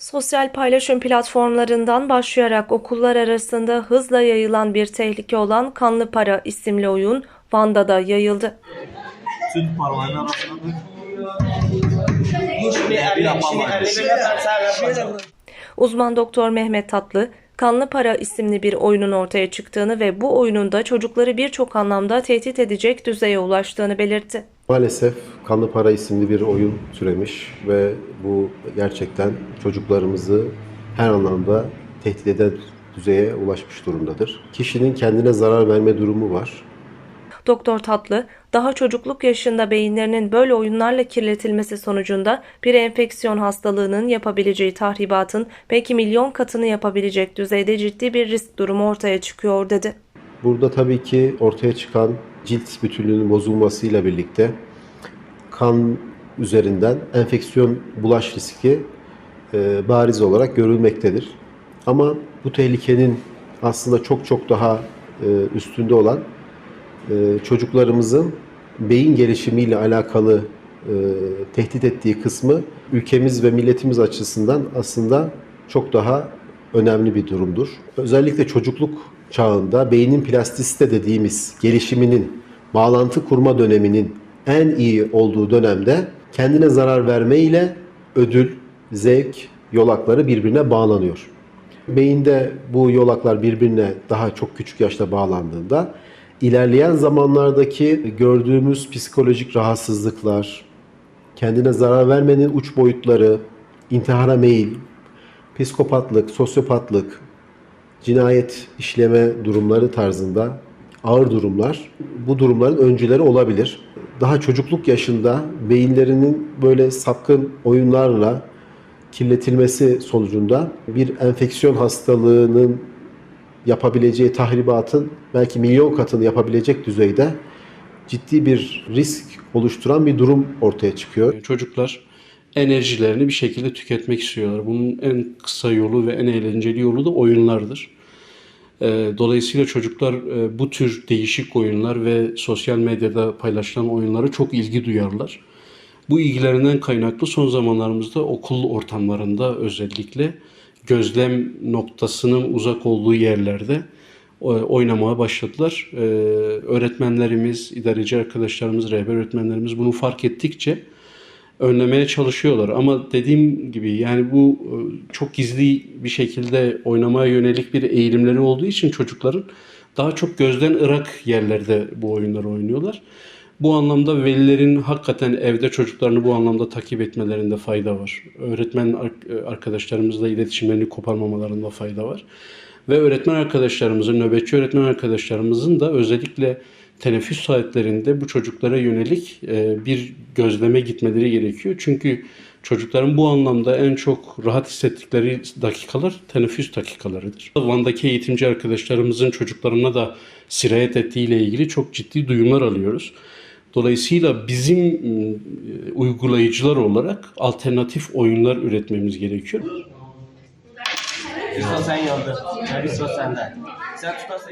Sosyal paylaşım platformlarından başlayarak okullar arasında hızla yayılan bir tehlike olan Kanlı Para isimli oyun Van'da da yayıldı. Tüm arasında sana Uzman doktor Mehmet Tatlı, Kanlı Para isimli bir oyunun ortaya çıktığını ve bu oyunun da çocukları birçok anlamda tehdit edecek düzeye ulaştığını belirtti. Maalesef Kanlı Para isimli bir oyun türemiş ve bu gerçekten çocuklarımızı her anlamda tehdit eden düzeye ulaşmış durumdadır. Kişinin kendine zarar verme durumu var. Doktor Tatlı, daha çocukluk yaşında beyinlerinin böyle oyunlarla kirletilmesi sonucunda bir enfeksiyon hastalığının yapabileceği tahribatın belki milyon katını yapabilecek düzeyde ciddi bir risk durumu ortaya çıkıyor dedi. Burada tabii ki ortaya çıkan cilt bütünlüğünün bozulmasıyla birlikte kan üzerinden enfeksiyon bulaş riski e, bariz olarak görülmektedir. Ama bu tehlikenin aslında çok çok daha e, üstünde olan e, çocuklarımızın beyin gelişimiyle alakalı e, tehdit ettiği kısmı ülkemiz ve milletimiz açısından aslında çok daha önemli bir durumdur. Özellikle çocukluk çağında beynin plastisite dediğimiz gelişiminin, bağlantı kurma döneminin en iyi olduğu dönemde kendine zarar verme ile ödül, zevk yolakları birbirine bağlanıyor. Beyinde bu yolaklar birbirine daha çok küçük yaşta bağlandığında ilerleyen zamanlardaki gördüğümüz psikolojik rahatsızlıklar, kendine zarar vermenin uç boyutları, intihara meyil, psikopatlık, sosyopatlık, cinayet işleme durumları tarzında ağır durumlar bu durumların öncüleri olabilir. Daha çocukluk yaşında beyinlerinin böyle sapkın oyunlarla kirletilmesi sonucunda bir enfeksiyon hastalığının yapabileceği tahribatın belki milyon katını yapabilecek düzeyde ciddi bir risk oluşturan bir durum ortaya çıkıyor. Çocuklar enerjilerini bir şekilde tüketmek istiyorlar. Bunun en kısa yolu ve en eğlenceli yolu da oyunlardır. Ee, Dolayısıyla çocuklar e, bu tür değişik oyunlar ve sosyal medyada paylaşılan oyunlara çok ilgi duyarlar. Bu ilgilerinden kaynaklı son zamanlarımızda okul ortamlarında özellikle gözlem noktasının uzak olduğu yerlerde e, oynamaya başladılar. Ee, Öğretmenlerimiz, idareci arkadaşlarımız, rehber öğretmenlerimiz bunu fark ettikçe önlemeye çalışıyorlar. Ama dediğim gibi yani bu e, çok gizli bir şekilde oynamaya yönelik bir eğilimleri olduğu için çocukların daha çok gözden ırak yerlerde bu oyunları oynuyorlar. Bu anlamda velilerin hakikaten evde çocuklarını bu anlamda takip etmelerinde fayda var. Öğretmen e, arkadaşlarımızla iletişimlerini koparmamalarında fayda var. Ve öğretmen arkadaşlarımızın, nöbetçi öğretmen arkadaşlarımızın da özellikle teneffüs saatlerinde bu çocuklara yönelik e, bir gözleme gitmeleri gerekiyor. Çünkü çocukların bu anlamda en çok rahat hissettikleri dakikalar teneffüs dakikalarıdır. Van'daki eğitimci arkadaşlarımızın çocuklarına da sirayet ettiğiyle ilgili çok ciddi duyumlar alıyoruz. Dolayısıyla bizim e, uygulayıcılar olarak alternatif oyunlar üretmemiz gerekiyor. Sen sende. Sen tutarsa.